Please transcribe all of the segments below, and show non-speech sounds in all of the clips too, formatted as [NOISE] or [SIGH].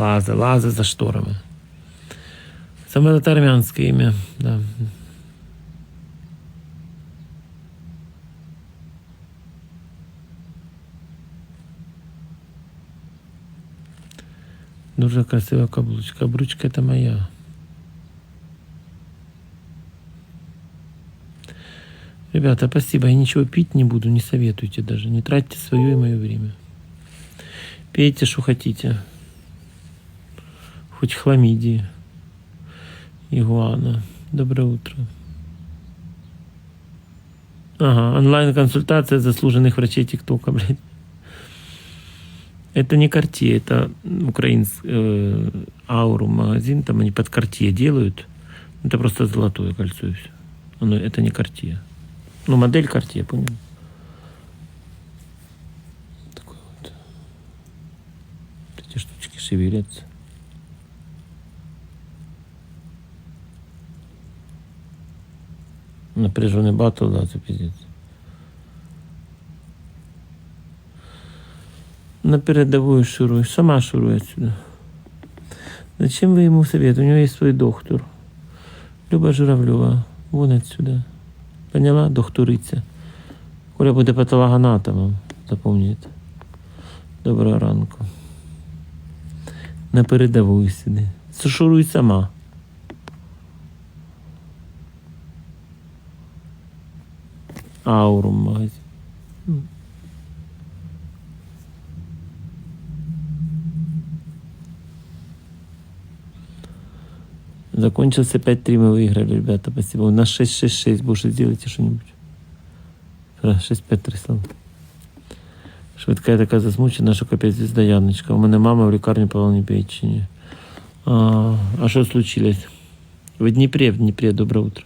Лаза, Лаза за шторами. Саме это армянское имя, да. Дуже красива каблучка. Каблучка это моя. Ребята, спасибо. Я ничего пить не буду, не советуйте даже. Не тратьте свое и мое время. Пейте, что хотите. Хоть хламидии. Игуана. Доброе утро. Ага, онлайн-консультация заслуженных врачей ТикТока, [LAUGHS] блядь. Это не Cartier, это украинский э, Аурум магазин, там они под Cartier делают. Это просто золотое кольцо и все. Оно, это не Cartier. Ну, модель Cartier, понял? Такой вот. Эти штучки шевелятся. Напряженный батл, да, это пиздец. На передовую шуруй. Сама шуруй отсюда. Зачем вы ему совет? У него есть свой доктор. Люба Журавлева. Вон отсюда. Поняла, докториця. Коля буде патологоанатомом, запам'ятайте. Доброго ранку. На передову сиди. Сушуруй сама. Аурум магазин. Закончился 5-3, мы выиграли, ребята, спасибо. У нас 6-6-6, больше сделайте что-нибудь. 6-5 трясло. Швидка така засмучена, що капець звізда Яночка. У мене мама в лікарні по волні печені. А, а что случилось? В Днепре, в Днепре, доброе утро.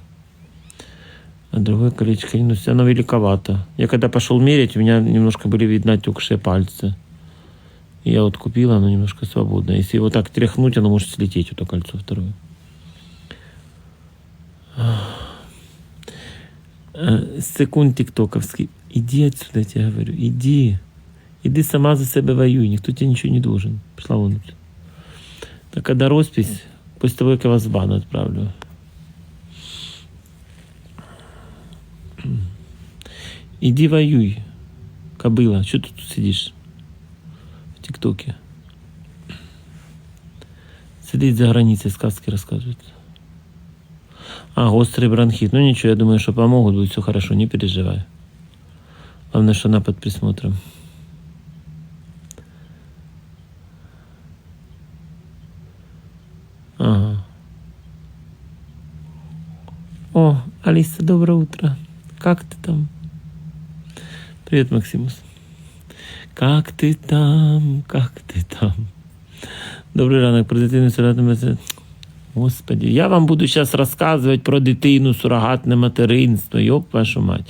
А другое колечко, ну, оно великовато. Я когда пошел мерить, у меня немножко были видны отекшие пальцы. Я вот купила, оно немножко свободное. Если его так тряхнуть, оно может слететь, это кольцо второе. Э, Секунд тиктоковский. Иди отсюда, я тебе говорю. Иди. Иди сама за себя воюй. Никто тебе ничего не должен. Пошла вон. Так, когда роспись, после того, как я вас в бан отправлю. Иди воюй, кобыла. Что ты тут сидишь? В ТикТоке. Сидит за границей, сказки рассказывает. А, острый бронхит. Ну ничего, я думаю, что помогут, будет все хорошо, не переживай. Главное, что она под присмотром. Ага. О, Алиса, доброе утро. Как ты там? Привет, Максимус. Как ты там? Как ты там? Добрий ранок, про дитину сурогатне Господи, я вам буду зараз розказувати про дитину, сурогатне материнство, ёб вашу мать.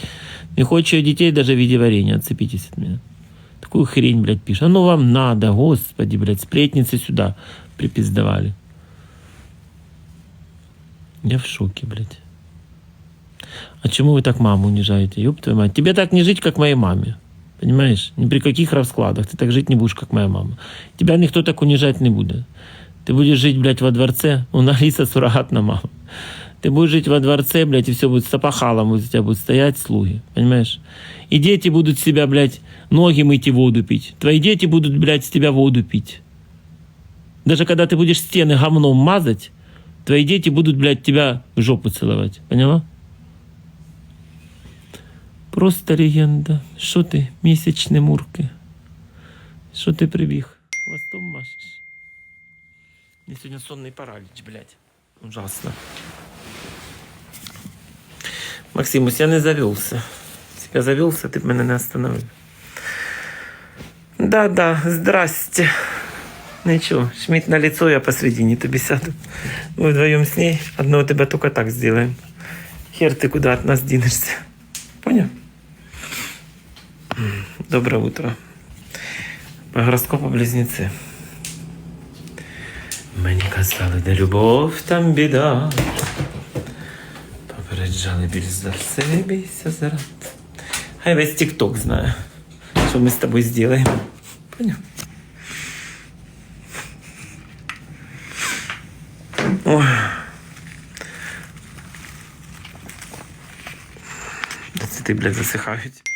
Не хочу я детей даже в виде варенья, отцепитесь от меня. Такую хрень, блядь, пишет. А ну вам надо, господи, блядь, сплетницы сюда припиздавали. Я в шоке, блядь. А чему вы так маму унижаете? Ёб твою мать. Тебе так не жить, как моей маме. Понимаешь? Ни при каких раскладах. Ты так жить не будешь, как моя мама. Тебя никто так унижать не будет. Ты будешь жить, блядь, во дворце. У Алиса суррогатна мама. Ты будешь жить во дворце, блядь, и все будет с опахалом, у тебя будут стоять слуги. Понимаешь? И дети будут себя, блядь, ноги мыть и воду пить. Твои дети будут, блядь, с тебя воду пить. Даже когда ты будешь стены говном мазать, твои дети будут, блядь, тебя в жопу целовать. Поняла? Просто легенда. Що ти, місячні мурки? Що ти прибіг? Хвостом машеш? Мне сегодня сонный паралич, блядь. Ужасно. Максимус, я не завелся. Я завелся, ты меня не остановил. Да-да, здрасте. Ничего, шмить на лицо, я посредине тобі сяду. Мы вдвоем с ней. Одного тебя только так сделаем. Хер ты куда от нас денешься. Понял? Доброе утро. По гороскопу близнеці. Мені казали, де любов, там біда. Попереджали біль за все, бійся зарад. Хай весь тік-ток знає, що ми з тобою зробимо. Поняв? Ой. Да цвіти, блядь, засихають.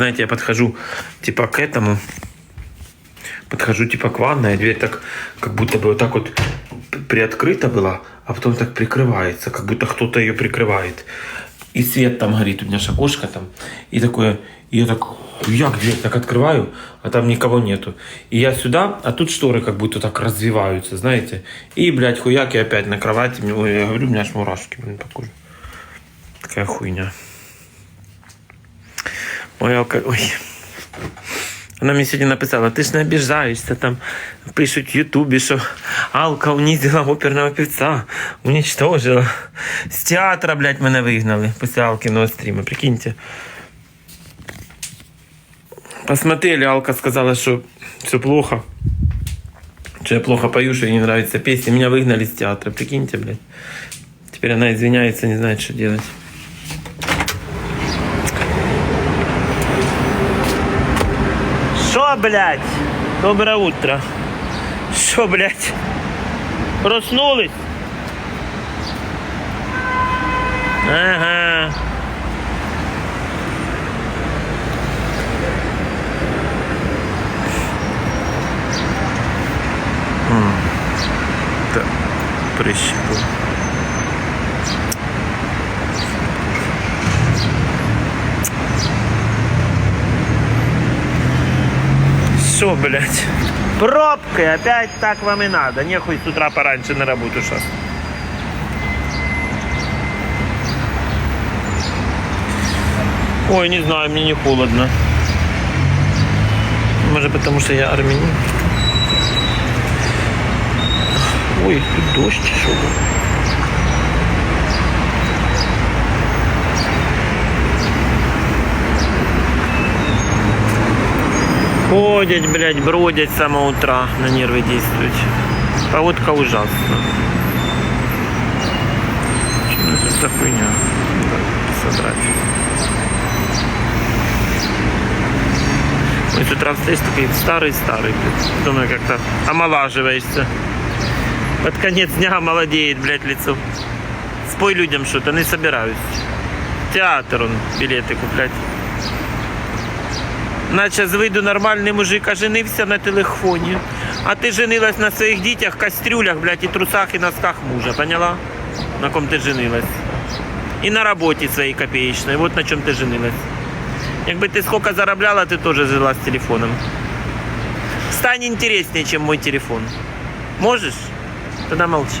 Знаете, я подхожу, типа, к этому, подхожу, типа, к ванной, а дверь так, как будто бы вот так вот приоткрыта была, а потом так прикрывается, как будто кто-то ее прикрывает. И свет там горит, у меня же окошко там. И такое, и я так, як дверь так открываю, а там никого нету. И я сюда, а тут шторы как будто так развиваются, знаете. И, блядь, хуяки опять на кровати. Ой, я говорю, у меня аж мурашки, блин, по коже. Такая хуйня. Ой, Алка, ой. Вона мені сьогодні написала, ти ж не обіжаєшся, там пишуть в Ютубі, що Алка унизила оперного певца, уничтожила. З театра, блядь, мене вигнали після Алкиного стріма, прикиньте. Посмотрели, Алка сказала, что все плохо. Что я плохо пою, что ей не нравится песня. Меня выгнали с театра, прикиньте, блядь. Теперь она извиняется, не знает, что делать. Что, блядь? Доброе утро. Что, блядь? Проснулись? Ага. Да, прищепу. Что, блядь? Пробкой опять так вам и надо. Нехуй с утра пораньше на работу сейчас. Ой, не знаю, мне не холодно. Может потому что я армянин? Ой, тут дождь шел. Ходять, блядь, бродять с самого утра, на нервы действуют. Погодка ужасна. Что это за хуйня? Содрать. Ой, с утра встаешь такой старый-старый, блядь. Думаю, как-то омолаживаешься. Под конец дня молодеет, блядь, лицо. Спой людям что-то, не собираюсь. Театр он билеты куплять Наче з виду нормальний мужик, а женився на телефоні. А ти женилась на своїх дітях, кастрюлях, блядь, і трусах, і носках мужа, поняла? На ком ти женилась. І на роботі своїй копеечної, вот на чому ти женилась. Якби ти сколько заробляла, ти теж жила з телефоном. Стань интереснее, чем мой телефон. Можешь? Тогда молчи.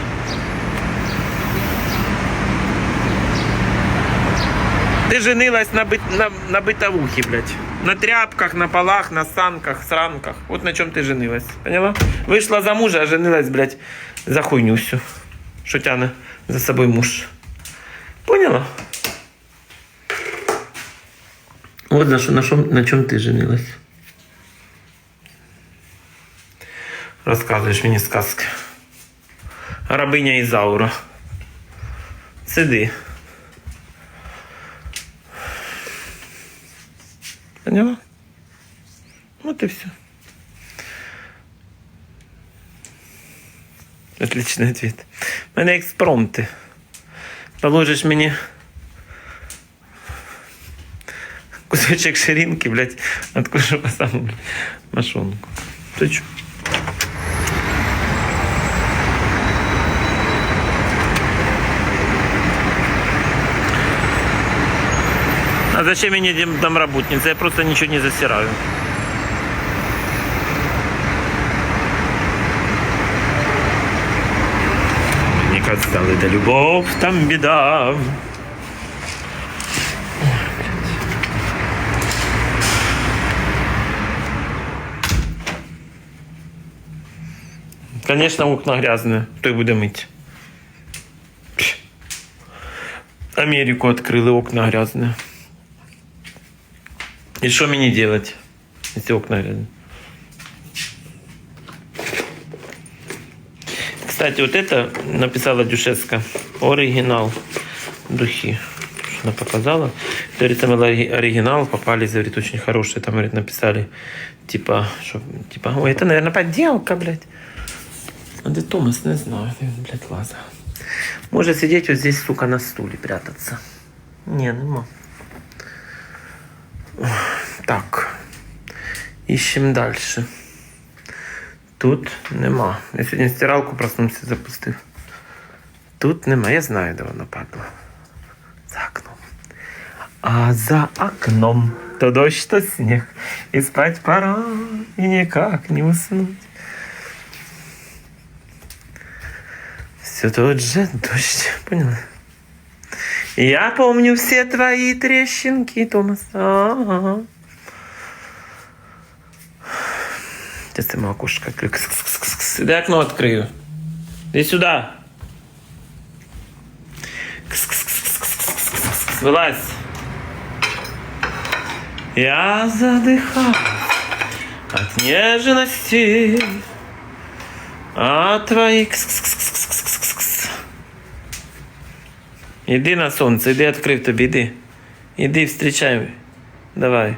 Ты женилась на, быт, на, на бытовухе, блядь. На тряпках, на полах, на санках, сранках. Вот на чем ты женилась. Поняла? Вышла за мужа, а женилась, блядь, за хуйню всю. Что тяне за собой муж. Поняла? Вот на, что, на, шо, на чем ты женилась. Розказуєш мені сказки. Рабиня Ізаура. Сиди. Поняла? Вот и все. Отличный ответ. У мене експромти. Положиш мені кусочек ширинки, блядь, откушу по самому блядь. Ты чё? А зачем мне домработница? Я просто ничего не засираю. Не казали, да любовь, там беда. Конечно, окна грязные. Кто их буде? Пш. Америку открыли, окна грязные. И что мне делать? Эти окна. Кстати, вот это написала Дюшеска. Оригинал духи. Она показала. Говорит, там оригинал, попались, говорит, очень хорошие. Там, говорит, написали, типа, что, типа, ой, это, наверное, подделка, блядь. А где Томас, не знаю, блядь, лаза. Может сидеть вот здесь, сука, на стуле прятаться. Не, ну, так. Ищем дальше. Тут нема. Я сьогодні стиралку проснувся, запустив. Тут нема. Я знаю, де вона падла. За окном. А за окном то дождь, то снег. И спать пора, и никак не уснуть. Все тот же дождь. Поняла? Я помню все твои трещинки, Томас. А-а-а. Сейчас я окошко открою. Дай окно открою. Иди сюда. Вылазь. Я задыхаюсь от нежности. А твои... Іди на сонце, іди відкрив тобі, іди. Іди, встрічай. Давай.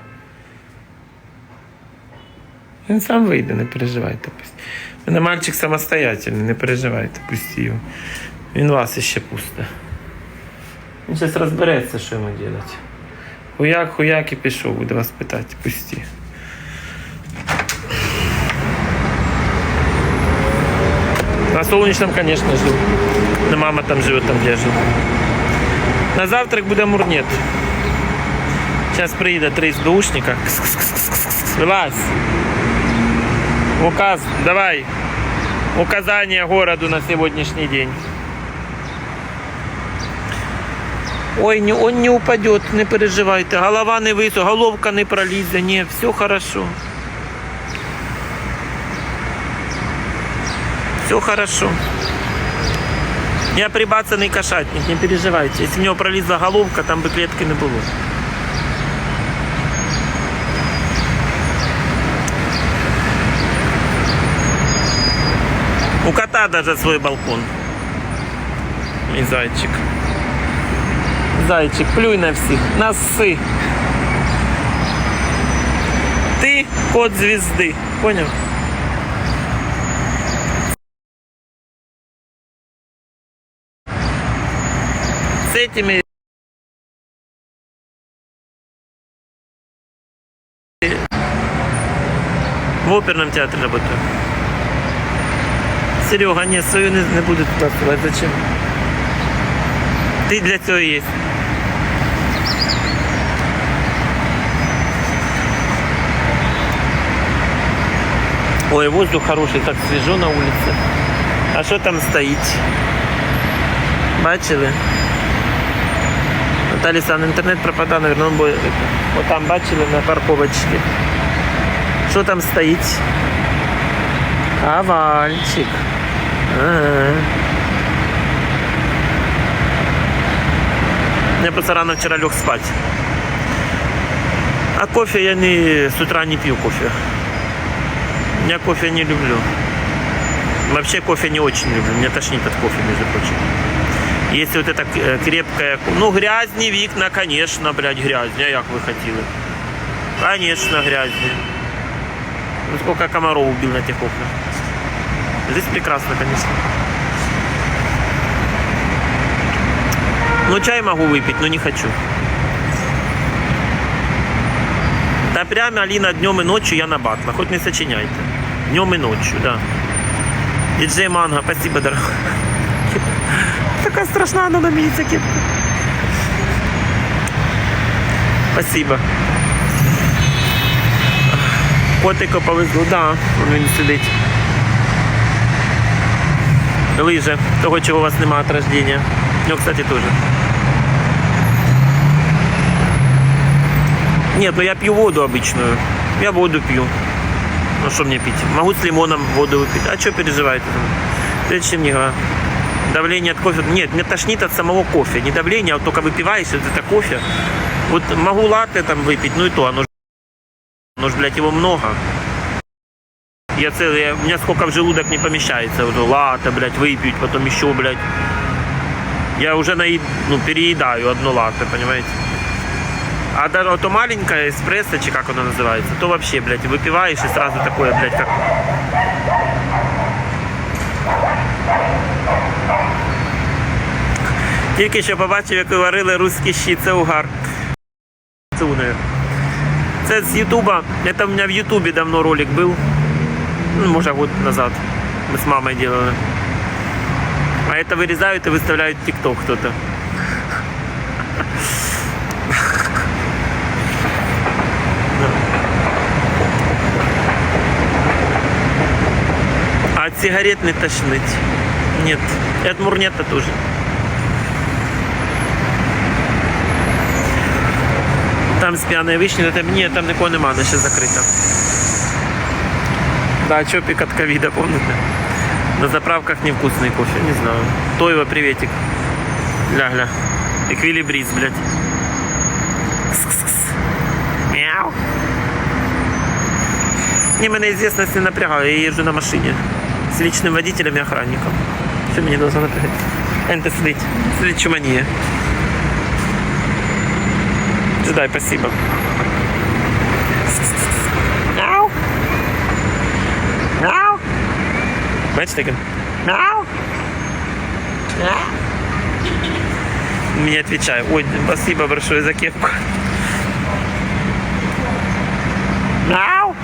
Він сам вийде, не переживайте. У мене мальчик самостоятельний, не переживайте, пусти його. Він вас іще пусте. Він зараз розбереться, що йому робити. Хуяк, хуяк і пішов, буде вас питати, пусти. На солнечном, конечно, жил. Но мама там живет, там где я. На завтрак буде мурнет. Сейчас приїде три. Кс-кс-кс-кс-кс. Вилазь. Указ, давай. Указание городу на сегодняшний день. Ой, не, он не упадет, не переживайте. Голова не вису, головка не пролізе. Ні, все хорошо. Все хорошо. Я прибацаний кошатник, не переживайте. Если у него пролізла головка, там би клетки не було. У кота даже свой балкон. И зайчик. Зайчик, плюй на всех. Носы. Ты кот звезды. Понял? этими в оперном театре работаю. Серега, ні, свою не, не буду туди вставати. Зачем? Ти для цього є. Ой, воздух хороший, так свіжо на вулиці. А що там стоїть? Бачили? Наталі Сан, інтернет пропадає, наверное, бо отам бачили на парковочці. Що там стоїть? Ковальчик. Ага. Я просто рано вчера лег спать. А кофе я не, с утра не пью кофе. Я кофе не люблю. Вообще кофе не очень люблю. Меня тошнит от кофе, между прочим. Если вот это э, крепкое... Ну, грязні вікна, конечно, блядь, грязні. А як ви хотіли? Конечно, грязні. Ну, сколько комаров убил на этих окнах. Здесь прекрасно, конечно. Ну, чай могу выпить, но не хочу. Да прямо, Алина, днем и ночью я на батлах. Хоть не сочиняйте. Днем и ночью, да. Диджей Манго, спасибо, дорогой. Такая страшная она на мені кепка. Спасибо. Котику повезло, да, он він сидить. Лиже, того, чого у вас немає від рождения. У нього, кстати, теж. Нет, ну я пью воду обычную. Я воду пью. Ну что мне пить? Могу с лимоном воду выпить. А что переживаете? Зачем мне говорю? Давление от кофе. Нет, мне тошнит от самого кофе. Не давление, а вот только выпиваешь, вот это кофе. Вот могу латте там выпить, ну и то, оно ж, оно ж блядь, его много. Я целый, я- у меня сколько в желудок не помещается. Вот, лата, блядь, выпить, потом еще, блядь. Я уже наед... ну, переедаю одну латте, понимаете? А даже то маленькое эспрессо, чи как оно называется, то вообще, блядь, выпиваешь и сразу такое, блядь, как... Тільки що побачив, як ви варили русські щі, це угар. Це уною. Це з Ютуба. Это у меня в Ютубе давно ролик был. Ну, может, год назад. Мы с мамой делали. А это вырезают и выставляют в ТикТок кто-то. А от сигарет не тошнить? Нет. И от мурнета тоже. Там з п'яної вишні, там ні, там нікого нема, вона ще закрита. Да, чопик от ковида, помните? На заправках невкусный кофе, не знаю. Тойва, приветик. Ля-гля. Эквилибриз, блядь. Кс-кс-кс. Мяу. Не, мене известность не напрягає, я езжу на машине. С личным водителем и охранником. Что мне должно напрягать? Энто сидить. Сидить чумания. Джедай, спасибо. Мяу. Мяу. Бачите? Мяу. Мяу. Мне отвечаю. Ой, спасибо большое за кепку. Мяу.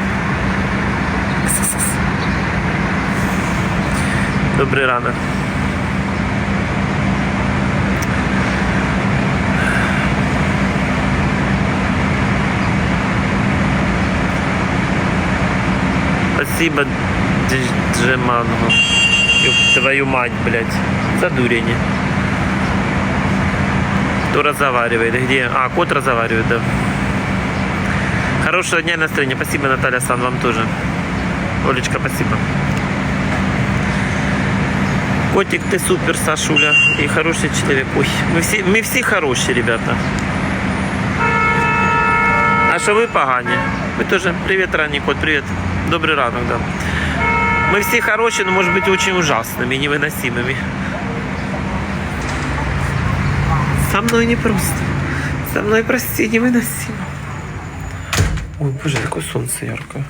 Добрий ранок. Спасибо, Дж- Джеманго. Ёб твою мать, блядь. За дурень. Кто разговаривает? Где? А, кот разговаривает, да. Хорошего дня и настроения. Спасибо, Наталья Сан, вам тоже. Олечка, спасибо. Котик, ты супер, Сашуля. И хороший человек. Ой, мы все, мы все хорошие, ребята. А що ви погані? Ви теж. Привіт, ранній кот, привіт. Добрий ранок, да. Мы все хорошие, но может быть очень ужасными, невыносимыми. Со мной не просто. Со мной, прости, невыносимо. Ой, боже, какое солнце яркое.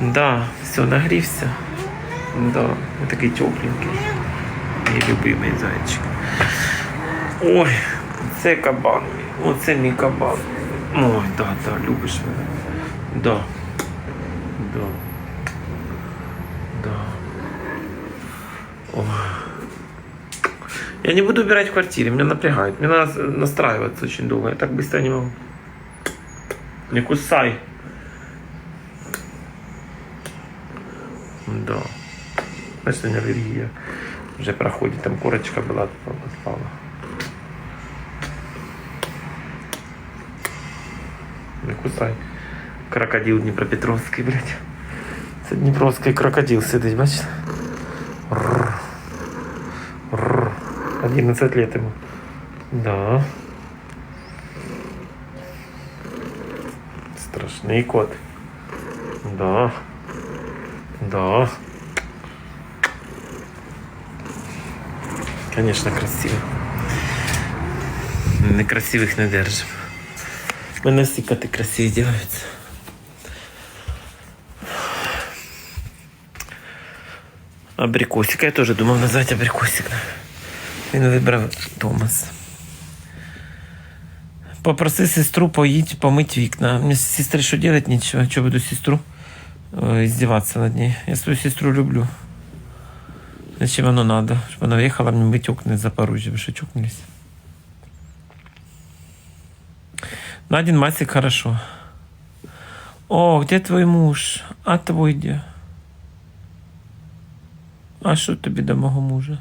Да, все, нагрівся. Да, ви такий тепленький. Мій любимий зайчик. Ой, це кабан. мій. Оце мій кабан. Ой, да, да, любиш мене. Да. Да. Да. Ой. Я не буду убирать в квартире, меня напрягает. Мне надо настраиваться очень долго. Я так быстро не могу. Не кусай. Да. Значит, аллергия уже проходит. Там корочка была, отпала. Не кусай Крокодил Дніпропетровський, блядь. Це Дніпровський крокодил сидить, бачите? Рррр. Рррр. 11 лет ему. Да. Страшный кот. Да. Да. Конечно, красиво. Некрасивых не держим. У мене всі коти красиві делаються. Абрикосик. Я теж думав назвати абрикосик. Він вибрав Томас. Попроси сестру поїть, помыть вікна. Мне с сестрой что делать нечего. Что буду сестру э, издеваться над ней? Я свою сестру люблю. Зачем оно надо? Чтобы она въехала мне мыть окна из Запорожья. Вы что, чокнулись? Надин Масик хорошо. О, где твой муж? А твой где? А що тобі до мого мужа?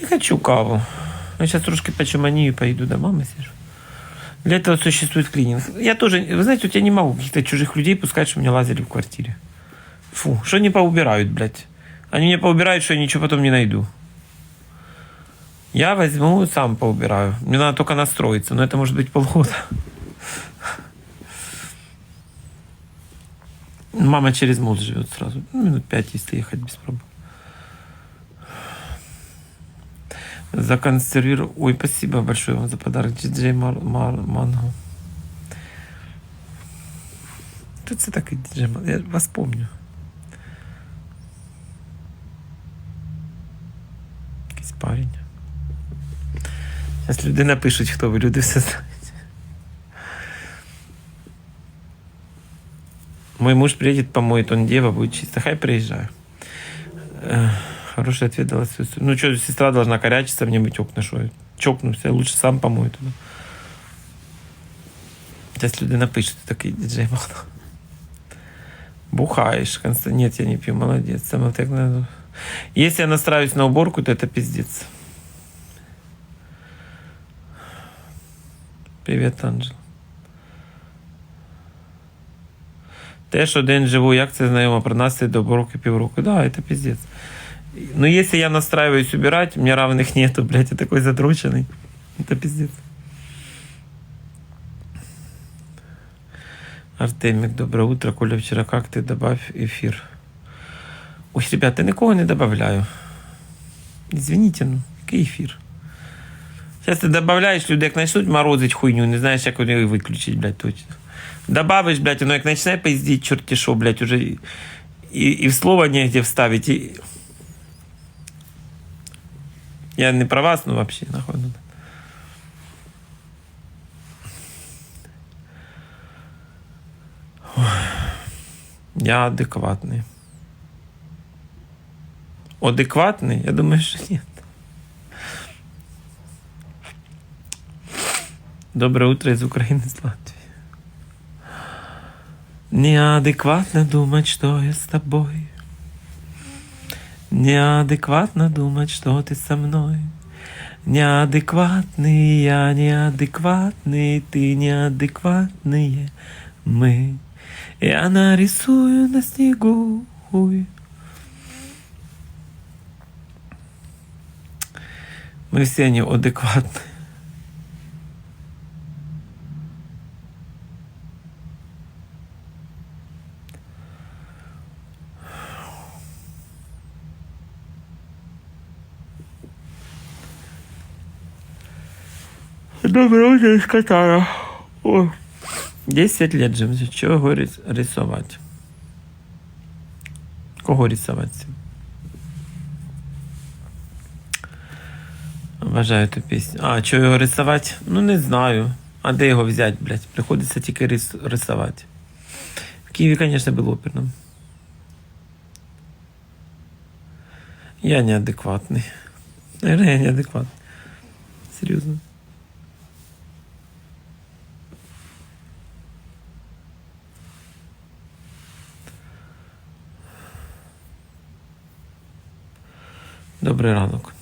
Не хочу каву. Я сейчас трошки почуманию и пойду до мамы сижу. Для этого существует клининг. Я тоже, вы знаете, вот я не могу каких-то чужих людей пускать, что меня лазили в квартире. Фу, что они поубирают, блядь. Они мне поубирают, что я ничего потом не найду. Я возьму, сам поубираю. Мне надо только настроиться, но это может быть полгода. Мама через мост живет сразу. Ну, минут пять, если ехать без проблем. Законсервирую. Ой, спасибо большое вам за подарок. Диджей Мар... Мар... Манго. Тут це такий диджей Манго. Я вас помню. Якийсь парень. Зараз люди напишуть, хто ви. Люди все знають. Мой муж приедет, помоет, он дева, будет чисто. Хай приезжаю. Э, Хороший ответ дала сестра. Ну что, сестра должна корячиться, мне быть окна, что я чокнуся, я лучше сам помою туда. Сейчас люди напишут, ты такой диджей Махно. Бухаешь, Констанtin. Нет, я не пью, молодец. Самое так надо. Если я настраиваюсь на уборку, то это пиздец. Привет, Анджел. Теж один живу, як це знайомо, про нас це до роки півроку. Да, это пиздец. Ну, если я настраиваюсь убирать, мне равных нету, блядь, я такой задроченный. Это пиздец. Артемик, доброе утро. Коля, вчера как ты? Добавь эфир. Ой, ребята, я никого не добавляю. Извините, ну, який ефір? Зараз ти додаєш, люди як почнуть морозить хуйню, не знаєш, як вони її виключить, блядь, точно. добавишь, блядь, оно как начинай пиздить, черти шо, блядь, уже и, и в слово негде вставить. И... Я не про вас, ну вообще, нахуй. Ну. Я адекватный. Адекватный? Я думаю, що нет. Доброе утро из Украины, Злат. Неадекватно думать, что я с тобой. Неадекватно думать, что ты со мной. Неадекватный я, неадекватный, ты неадекватные мы. Я нарисую на снегу. Мы все неадекватны. Утро из Катара. Ой. 10 лет же. Чего его рис- рисовать? Кого рисовать? Вважаю ту пісню. А, чого його рисувати? Ну не знаю. А де його взяти, блядь? Приходиться тільки рис... рисувати. В Києві, звісно, був оперним. Я неадекватний. Наверное, [LAUGHS] я неадекватний. Серйозно. Добрый ранок.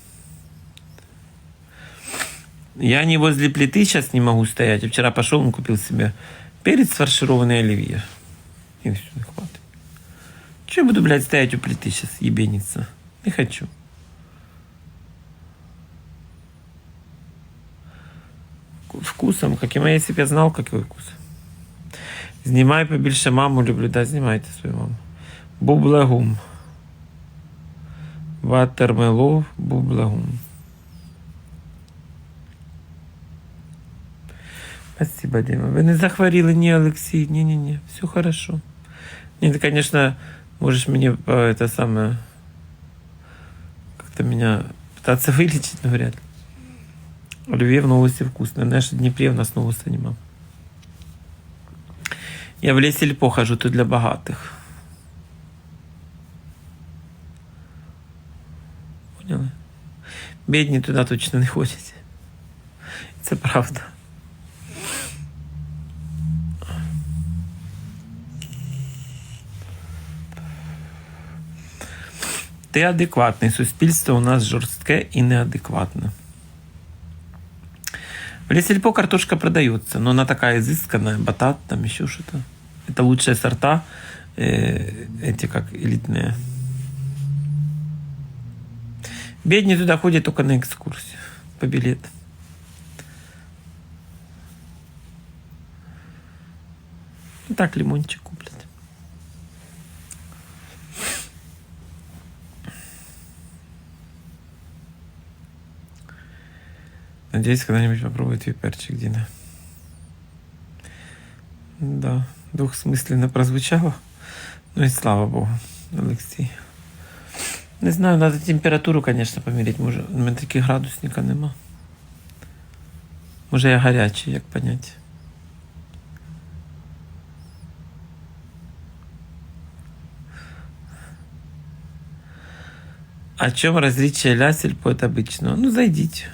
Я не возле плиты сейчас не могу стоять. Я вчера пошел, он купил себе перец фаршированный оливье. И все, не хватит. Че я буду, блядь, стоять у плиты сейчас, ебениться? Не хочу. Ку- Вкусом, каким, а если бы я знал, какой вкус. Знімай побільше маму, люблю, да, знімайте свою маму. Бублагум. Ватермелов Бублагум. Спасибо, Дима. Вы не захворили, не, Алексей? Не-не-не, все хорошо. Не, ты, конечно, можешь мне это самое как-то меня пытаться вылечить, но вряд ли. Оливье в новости вкусное. Знаешь, в Днепре у нас новости нема. Я в лесе Льпо хожу, тут для богатых. Поняли? Бідні туди точно не ходять. Це правда. Ти адекватний. Суспільство у нас жорстке і неадекватне. В Лесельпо картошка продается, но она такая изысканная, батат, там еще что-то. Это лучшие сорта, э, эти как элитные. Бедни туда ходят только на экскурсию по билетам. Ну, так лимончик куплет. Надеюсь, когда-нибудь попробует виперчик Дина. Да, двухсмысленно прозвучало. Ну и слава богу, Алексей. Не знаю, треба температуру, звісно, поміряти. Може, у мене таких градусника нема. Може, я гарячий, як поняти. О чем различие ля сельпо от обычного? Ну, зайдите.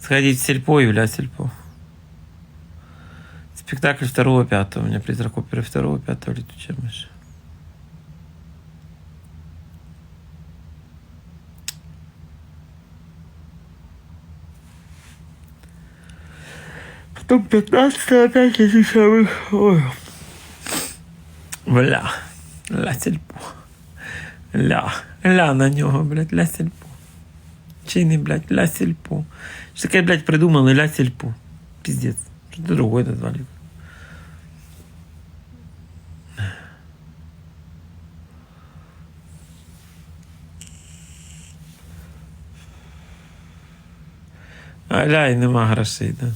Сходить в сельпо и в ля сельпо. Спектакль второго пятого. У меня призрак оперы второго пятого летучая мышь. Потом 15 опять мышь. Ой. Бля. Ля сельпо. Ля. Ля на нього, блядь, ля сельпо. Чи не, блядь, ля сельпо. Що таке, блядь, придумали ля сельпо. Пиздец. Что-то другое назвали. А і нема грошей, да.